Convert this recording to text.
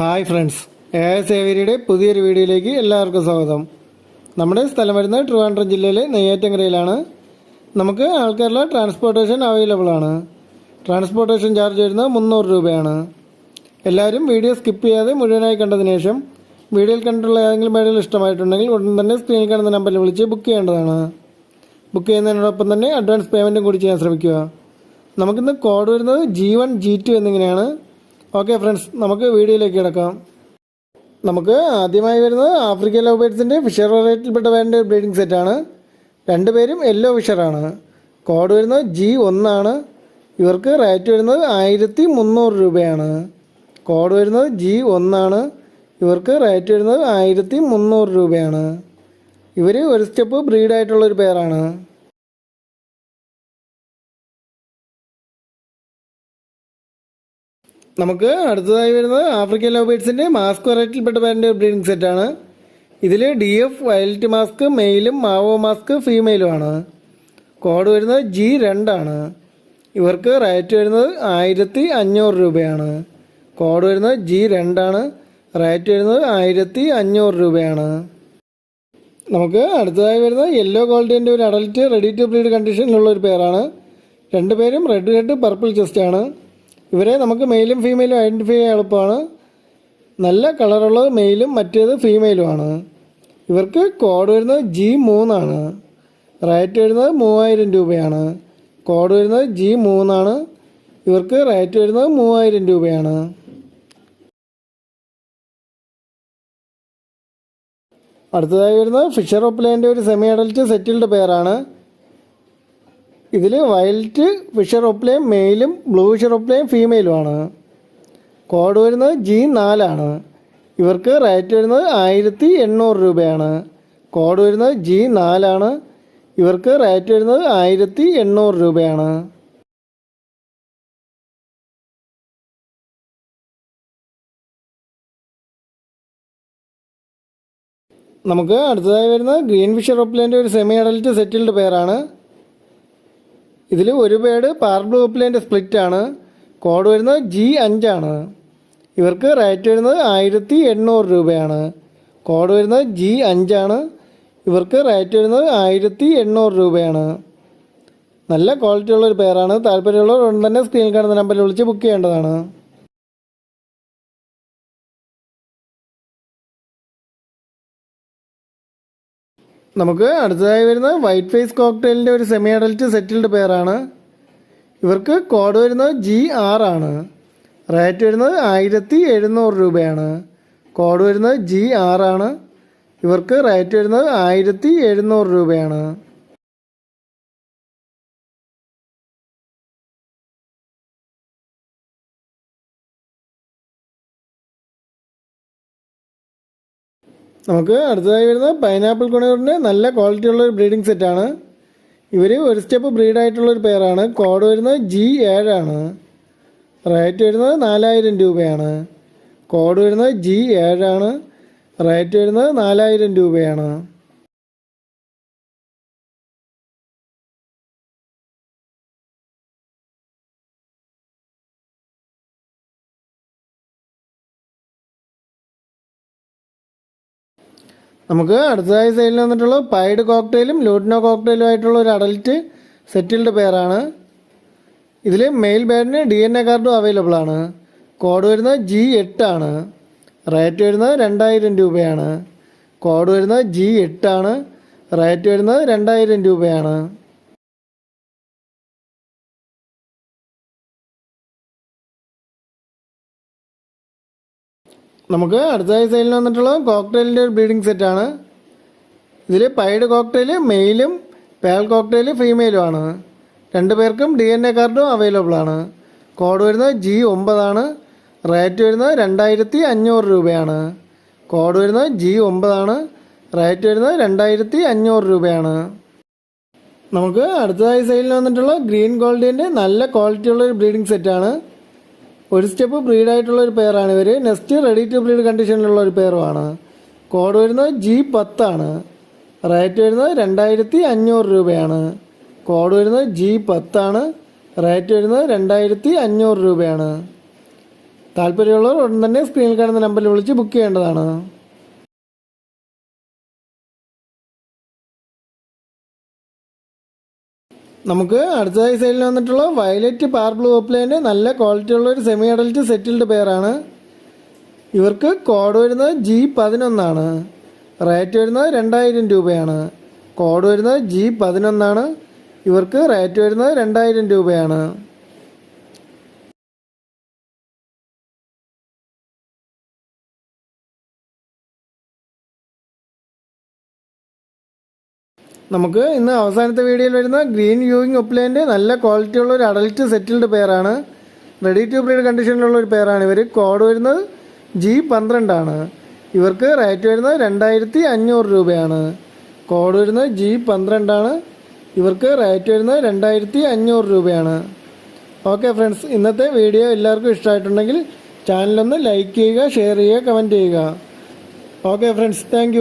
Hi friends. A S ഏവരിയുടെ പുതിയൊരു വീഡിയോയിലേക്ക് എല്ലാവർക്കും സ്വാഗതം. നമ്മുടെ സ്ഥലം വരുന്നത് ട്രിവാൻഡ്രം ജില്ലയിലെ നെയ്യാറ്റങ്കരയിലാണ് നമുക്ക് ആൾക്കാരുടെ ട്രാൻസ്പോർട്ടേഷൻ അവൈലബിൾ ആണ്. ട്രാൻസ്പോർട്ടേഷൻ ചാർജ് വരുന്നത് മുന്നൂറ് രൂപയാണ്. എല്ലാവരും വീഡിയോ സ്കിപ്പ് ചെയ്യാതെ മുഴുവനായി കണ്ടതിന് ശേഷം വീഡിയോയിൽ കണ്ടിട്ടുള്ള ഏതെങ്കിലും മേഡൽ ഇഷ്ടമായിട്ടുണ്ടെങ്കിൽ ഉടൻ തന്നെ സ്ക്രീനിൽ കാണുന്ന നമ്പറിൽ വിളിച്ച് ബുക്ക് ചെയ്യേണ്ടതാണ്. ബുക്ക് ചെയ്യുന്നതിനോടൊപ്പം തന്നെ അഡ്വാൻസ് പേയ്മെന്റും കൂടി ചെയ്യാൻ ശ്രമിക്കുക. നമുക്കിന്ന് കോഡ് വരുന്നത് ജി വൺ ജി ടു എന്നിങ്ങനെയാണ്. ഓക്കെ ഫ്രണ്ട്സ് നമുക്ക് വീഡിയോയിലേക്ക് കിടക്കാം. നമുക്ക് ആദ്യമായി വരുന്നത് ആഫ്രിക്കൻ ലവ് ബേഡ്സിന്റെ ഫിഷർ വെറൈറ്റിയിൽപ്പെട്ട വേണ്ട ബ്രീഡിംഗ് സെറ്റാണ് രണ്ടുപേരും യെല്ലോ ഫിഷറാണ് കോഡ് വരുന്നത് ജി ഒന്നാണ്. ഇവർക്ക് റേറ്റ് വരുന്നത് ആയിരത്തി മുന്നൂറ് രൂപയാണ്. കോഡ് വരുന്നത് ജി ഒന്നാണ്. ഇവർക്ക് റേറ്റ് വരുന്നത് ആയിരത്തി മുന്നൂറ് രൂപയാണ്. ഇവർ ഒരു സ്റ്റെപ്പ് ബ്രീഡായിട്ടുള്ളൊരു പേരാണ് നമുക്ക് അടുത്തതായി വരുന്നത് ആഫ്രിക്കൻ ലവ് ബേഡ്സിന്റെ മാസ്ക് വെറൈറ്റിയിൽപ്പെട്ട പേരിന്റെ ബ്രീഡിംഗ് സെറ്റാണ് ഇതിൽ ഡി എഫ് വയലറ്റ് മാസ്ക് മെയിലും മാവോ മാസ്ക് ഫീമെയിലും ആണ് കോഡ് വരുന്നത് ജി രണ്ടാണ് ഇവർക്ക് റേറ്റ് വരുന്നത് ആയിരത്തി അഞ്ഞൂറ് രൂപയാണ്. കോഡ് വരുന്നത് ജി രണ്ടാണ് റേറ്റ് വരുന്നത് ആയിരത്തി അഞ്ഞൂറ് രൂപയാണ്. നമുക്ക് അടുത്തതായി വരുന്നത് യെല്ലോ ഗോൾഡിന്റെ ഒരു അഡൽറ്റ് റെഡി ടു ബ്രീഡ് കണ്ടീഷനിലുള്ള ഒരു പേരാണ്. രണ്ടുപേരും റെഡ് ഹെഡ് പർപ്പിൾ ചെസ്റ്റ് ആണ്. ഇവരെ നമുക്ക് മെയിലും ഫീമെയിലും ഐഡന്റിഫൈ ചെയ്യാൻ എളുപ്പമാണ്. നല്ല കളറുള്ളത് മെയിലും മറ്റേത് ഫീമെയിലുമാണ് ഇവർക്ക് കോഡ് വരുന്നത് ജി മൂന്നാണ് റേറ്റ് വരുന്നത് മൂവായിരം രൂപയാണ്. കോഡ് വരുന്നത് ജി മൂന്നാണ് ഇവർക്ക് റേറ്റ് വരുന്നത് മൂവായിരം രൂപയാണ്. അടുത്തതായി വരുന്നത് ഫിഷർ ഒപ്ലേന്റെ ഒരു സെമി അഡൽറ്റ് സെറ്റിൽഡ് പെയറാണ് ഇതിൽ വൈൽഡ് ഫിഷർ ഒപ്ലേയും മെയിലും ബ്ലൂ ഫിഷർ ഒപ്ലേയും ഫീമെയിലുമാണ്. കോഡ് വരുന്നത് ജി നാലാണ്. ഇവർക്ക് റേറ്റ് വരുന്നത് ആയിരത്തി എണ്ണൂറ് രൂപയാണ്. കോഡ് വരുന്നത് ജി നാലാണ്. ഇവർക്ക് റേറ്റ് വരുന്നത് ആയിരത്തി എണ്ണൂറ് രൂപയാണ്. നമുക്ക് അടുത്തതായി വരുന്ന ഗ്രീൻ ഫിഷർ ഒപ്ലേന്റെ ഒരു സെമി അഡൽറ്റ് സെറ്റിൽഡ് പെയറാണ് ഇതിൽ ഒരു പേഡ് പാർബ്ലൂ പ്ലേന്റെ സ്പ്ലിറ്റ് ആണ്. കോഡ് വരുന്നത് ജി അഞ്ചാണ് ഇവർക്ക് റേറ്റ് വരുന്നത് ആയിരത്തി എണ്ണൂറ് രൂപയാണ്. കോഡ് വരുന്നത് ജി അഞ്ചാണ് ഇവർക്ക് റേറ്റ് വരുന്നത് ആയിരത്തി എണ്ണൂറ് രൂപയാണ്. നല്ല ക്വാളിറ്റി ഉള്ള ഒരു പേരാണ് താല്പര്യമുള്ളവർ ഉടൻ തന്നെ സ്ക്രീനിൽ കാണുന്ന നമ്പറിൽ വിളിച്ച് ബുക്ക് ചെയ്യേണ്ടതാണ്. നമുക്ക് അടുത്തതായി വരുന്നത് വൈറ്റ് ഫേസ് കോക്ടെയിലിന്റെ ഒരു സെമി അഡൽറ്റ് സെറ്റിൽഡ് പെയറാണ് ഇവർക്ക് കോഡ് വരുന്നത് ജി ആർ ആണ്. റേറ്റ് വരുന്നത് ആയിരത്തി എഴുന്നൂറ് രൂപയാണ്. കോഡ് വരുന്നത് ജി ആർ ആണ്. ഇവർക്ക് റേറ്റ് വരുന്നത് ആയിരത്തി എഴുന്നൂറ് രൂപയാണ്. നമുക്ക് അടുത്തതായി വരുന്നത് പൈനാപ്പിൾ കുണയൂറിന്റെ നല്ല ക്വാളിറ്റി ഉള്ള ഒരു ബ്രീഡിംഗ് സെറ്റാണ് ഇവർ ഒരു സ്റ്റെപ്പ് ബ്രീഡായിട്ടുള്ള ഒരു കോഡ് വരുന്നത് ജി ഏഴാണ് റേറ്റ് വരുന്നത് നാലായിരം രൂപയാണ്. കോഡ് വരുന്നത് ജി ഏഴാണ് റേറ്റ് വരുന്നത് നാലായിരം രൂപയാണ്. നമുക്ക് അടുത്തതായി സൈഡിൽ വന്നിട്ടുള്ള പൈഡ് കോക്ടെയിലും ലൂട്ടിനോ കോക്ടെയിലും ആയിട്ടുള്ള ഒരു അഡൽറ്റ് സെറ്റിൽഡ് പെയറാണ് ഇതിൽ മെയിൽ ബേഡിന് ഡി എൻ എ കാർഡും അവൈലബിൾ ആണ്. കോഡ് വരുന്നത് ജി എട്ടാണ് റേറ്റ് വരുന്നത് രണ്ടായിരം രൂപയാണ്. കോഡ് വരുന്നത് ജി എട്ടാണ് റേറ്റ് വരുന്നത് രണ്ടായിരം രൂപയാണ്. നമുക്ക് അടുത്തതായി സെയിലിന് വന്നിട്ടുള്ള കോക്ടെയിലിന്റെ ഒരു ബ്രീഡിംഗ് സെറ്റാണ് ഇതിൽ പൈഡ് കോക്ടെയിൽ മെയിലും പേൽ കോക്ടെയിൽ ഫീമെയിലും ആണ്. രണ്ട് പേർക്കും ഡി എൻ എ കാർഡും അവൈലബിൾ ആണ്. കോഡ് വരുന്നത് ജി ഒമ്പതാണ് റേറ്റ് വരുന്നത് രണ്ടായിരത്തി അഞ്ഞൂറ് രൂപയാണ്. കോഡ് വരുന്നത് ജി ഒമ്പതാണ് റേറ്റ് വരുന്നത് രണ്ടായിരത്തി അഞ്ഞൂറ് രൂപയാണ്. നമുക്ക് അടുത്തതായി സെയിലിന് വന്നിട്ടുള്ള ഗ്രീൻ ഗോൾഡിന്റെ നല്ല ക്വാളിറ്റിയുള്ളൊരു ഉള്ള ഒരു ബ്രീഡിംഗ് സെറ്റാണ് ഒരു സ്റ്റെപ്പ് ബ്രീഡായിട്ടുള്ള ഒരു പെയറാണ് ഇവർ നെക്സ്റ്റ് റെഡി ടു ബ്രീഡ് കണ്ടീഷനിലുള്ള ഒരു പെയറുമാണ് കോഡ് വരുന്നത് ജി പത്താണ് റേറ്റ് വരുന്നത് രണ്ടായിരത്തി അഞ്ഞൂറ് രൂപയാണ്. കോഡ് വരുന്നത് ജി പത്താണ് റേറ്റ് വരുന്നത് രണ്ടായിരത്തി അഞ്ഞൂറ് രൂപയാണ്. താല്പര്യമുള്ളവർ ഉടൻ തന്നെ സ്ക്രീനിൽ കാണുന്ന നമ്പറിൽ വിളിച്ച് ബുക്ക് ചെയ്യേണ്ടതാണ്. നമുക്ക് അടുത്ത സൈഡിൽ വന്നിട്ടുള്ള വയലറ്റ് പാർബിൾ ഓപ്ലൈന്റെ നല്ല ക്വാളിറ്റി ഉള്ള ഒരു സെമി അഡൽറ്റ് സെറ്റിൽഡ് പെയറാണ് ഇവർക്ക് കോഡ് വരുന്നത് ജി പതിനൊന്നാണ് റേറ്റ് വരുന്നത് രണ്ടായിരം രൂപയാണ്. കോഡ് വരുന്നത് ജി പതിനൊന്നാണ് ഇവർക്ക് റേറ്റ് വരുന്നത് രണ്ടായിരം രൂപയാണ്. നമുക്ക് ഇന്ന് അവസാനത്തെ വീഡിയോയിൽ വരുന്ന ഗ്രീൻ വ്യൂയിങ് ഒപ്ലേന്റെ നല്ല ക്വാളിറ്റി ഉള്ള ഒരു അഡൽറ്റ് സെറ്റിൽഡ് പെയറാണ് റെഡി ടു ബ്രീഡ് കണ്ടീഷനിലുള്ള ഒരു പെയറാണ് ഇവർ കോഡ് വരുന്നത് ജി പന്ത്രണ്ടാണ് ഇവർക്ക് റേറ്റ് വരുന്നത് രണ്ടായിരത്തി അഞ്ഞൂറ് രൂപയാണ്. കോഡ് വരുന്നത് ജി പന്ത്രണ്ടാണ് ഇവർക്ക് റേറ്റ് വരുന്നത് രണ്ടായിരത്തി അഞ്ഞൂറ് രൂപയാണ്. ഓക്കെ ഫ്രണ്ട്സ് ഇന്നത്തെ വീഡിയോ എല്ലാവർക്കും ഇഷ്ടമായിട്ടുണ്ടെങ്കിൽ ചാനലൊന്ന് ലൈക്ക് ചെയ്യുക ഷെയർ ചെയ്യുക കമന്റ് ചെയ്യുക. Okay friends thank